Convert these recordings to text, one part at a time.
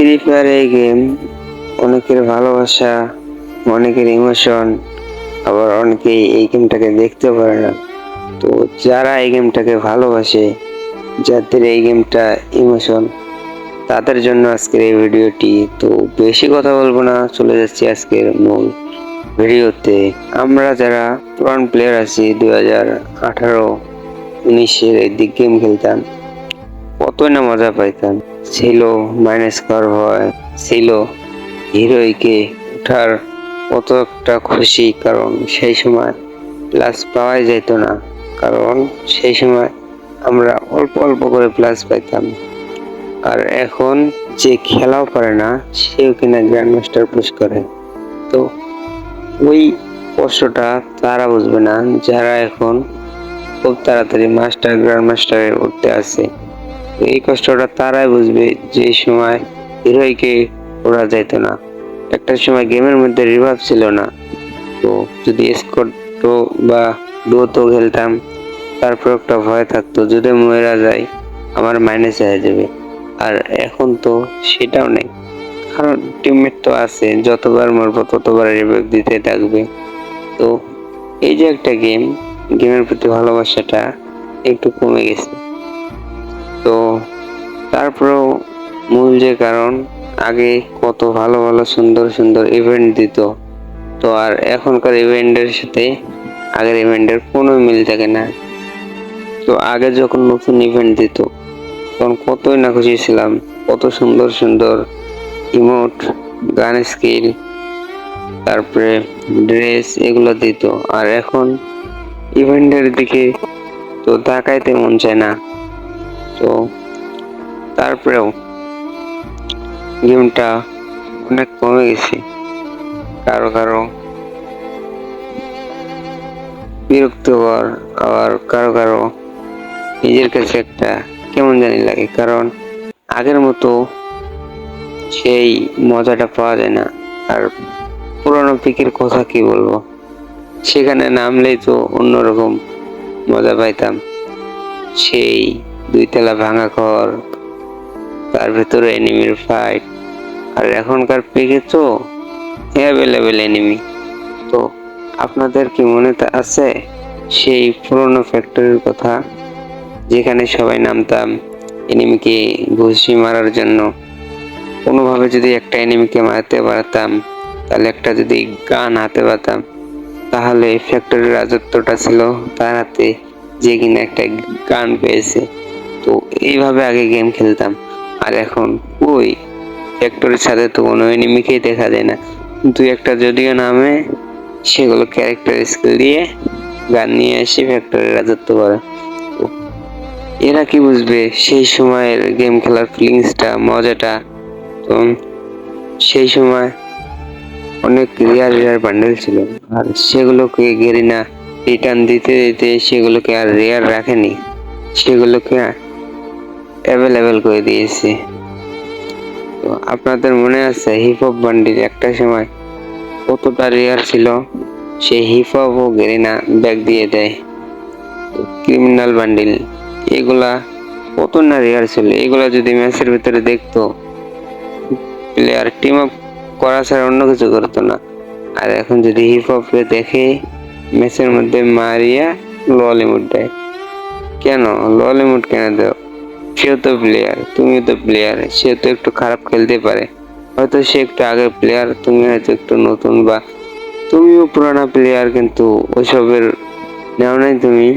Free fire এই game অনেকের ভালোবাসা, অনেকের ইমোশন আবার অনেকেই এই গেমটাকে দেখতে পারে না। তো যারা এই গেমটাকে ভালোবাসে, যাদের এই গেমটা ইমোশন তাদের জন্য আজকের এই ভিডিওটি তো বেশি কথা বলব না, চলে যাচ্ছি আজকের মূল ভিডিওতে আমরা যারা পুরান প্লেয়ার আছি দু হাজার আঠারো, উনিশের এই দিক গেম খেলতাম কতই না মজা পাইতাম। ছিল মাইনাস কার্ভ হয়, ছিল হিরোইকে ওঠার কত একটা খুশি, কারণ সেই সময় প্লাস পাওয়াই যেত না। কারণ সেই সময় আমরা অল্প অল্প করে প্লাস পাইতাম। আর এখন যে খেলাও পারে না, সেও কিনা গ্র্যান্ড মাস্টার পুশ করে। তো ওই কষ্টটা তারা বুঝবে না, যারা এখন খুব তাড়াতাড়ি মাস্টার গ্র্যান্ড মাস্টারে উঠতে আসে। এই কষ্টটা তারাই বুঝবে যে সময় হিরোইকে ওরা যাইতো না। একটা সময় গেমের মধ্যে রিভাইভ ছিল না। তো যদি স্কট বা ডুয়োতো খেলতাম তারপর একটা ভয় থাকতো। যদি ময়রা যায়, আমার মাইনাস হয়ে যাবে। আর এখন তো সেটাও নেই। কারণ টিমমেট তো আছে, যতবার মরবো ততবার রিভাইভ দিতে থাকবে। তো এই যে একটা গেম গেমের প্রতি ভালোবাসাটা একটু কমে গেছে। তো তারপরেও মূল যে কারণ, আগে কত ভালো ভালো সুন্দর সুন্দর ইভেন্ট দিত। তো আর এখনকার ইভেন্টের সাথে আগের ইভেন্টের কোনো মিল থাকে না। তো আগে যখন নতুন ইভেন্ট দিত, তখন কতই না খুশি ছিলাম। কত সুন্দর সুন্দর ইমোট গান স্কিল তারপরে ড্রেস এগুলো দিত। আর এখন ইভেন্টের দিকে তো তাকাইতে মন চায় না। তো তারপরেও গেমটা অনেক কমে গেছে। কারও কারও বিরক্তকর আবার কারও কারও নিজের কাছে একটা কেমন জানি লাগে, কারণ আগের মতো সেই মজাটা পাওয়া যায় না। আর পুরোনো পিকের কথা কি বলব? সেখানে নামলেই তো অন্যরকম মজা পাইতাম। সেই দুইতলা ভাঙা ঘর, তার ভেতরে এনিমির ফাইট আর এখনকার পিকে তো অ্যাভেলেবেল এনিমি তো আপনাদের কি মনে আছে? সেই পুরনো ফ্যাক্টরির কথা, যেখানে সবাই নামতাম এনিমিকে ঘুষি মারার জন্য। কোনোভাবে যদি একটা এনিমিকে মারতে পারতাম, তাহলে একটা যদি গান হাতে পাতাম তাহলে ফ্যাক্টরির রাজত্বটা ছিল তার হাতে। যে কিনা একটা গান পেয়েছে। তো এইভাবে আগে গেম খেলতাম। আর এখন, ওই ফ্যাক্টরির সাথে তো কোনো এনিমিকেই দেখা যায় না। দু একটা যদিও নামে, সেগুলো ক্যারেক্টার স্কিল দিয়ে গান নিয়ে এসে ফ্যাক্টরি রাজত্ব করে। এরা কি বুঝবে? সেই সময়ের গেম খেলার ফিলিংসটা মজাটা তো সেই সময় অনেক রেয়ার রেয়ার বান্ডেল ছিল। আর সেগুলোকে গেরিনা রিটার্ন দিতে দিতে সেগুলোকে আর রেয়ার রাখেনি। সেগুলোকে অ্যাভেলেবেল করে দিয়েছি। তো আপনাদের মনে আছে হিপ হপ বান্ডিল একটা সময় কতটা রেয়ার ছিল? সেই হিপ হপ ও গেরিনা ব্যাগ দিয়ে দেয়। ক্রিমিনাল বান্ডিল, এগুলা কত না রেয়ার ছিল? এগুলা যদি ম্যাচের ভিতরে দেখতো প্লেয়ার টিম আপ করা ছাড়া অন্য কিছু করতো না। আর এখন যদি হিপ হপকে দেখে ম্যাচের মধ্যে মারিয়া ললিমুড দেয়। কেন? ললিমুড কেন দেও সেও তো প্লেয়ার তুমিও তো প্লেয়ার সে তো একটু খারাপ খেলতে পারে। হয়তো সে একটু আগের প্লেয়ার তুমি হয়তো একটু নতুন বা তুমিও পুরানা প্লেয়ার কিন্তু ওইসবের নেও নাই তুমি।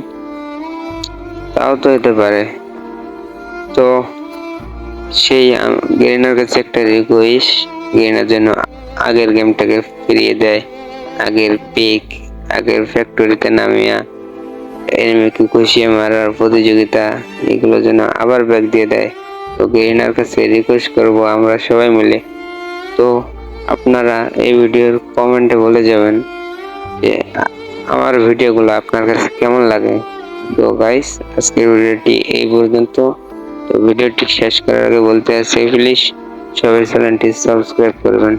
তাও তো হতে পারে। তো সেই গেরিনার কাছে একটা রিকোয়েস্ট গেরিনার জন্য আগের গেমটাকে ফিরিয়ে দেয়, আগের পিক আগের ফ্যাক্টরিতে নামিয়া। এনিমিকে কষিয়ে মারার প্রতিযোগিতা, এগুলো যেন আবার ব্যাক দিয়ে দেয়। তো গেরিনার কাছে রিকোয়েস্ট করব আমরা সবাই মিলে। তো, আপনারা এই ভিডিওর কমেন্টে বলে যাবেন যে, আমার ভিডিওগুলো আপনার কাছে কেমন লাগে? তো গাইস আজকের ভিডিওটি এই পর্যন্ত। তো ভিডিওটি শেষ করার আগে বলতে আছে প্লিজ সবাই চ্যানেলটি সাবস্ক্রাইব করবেন।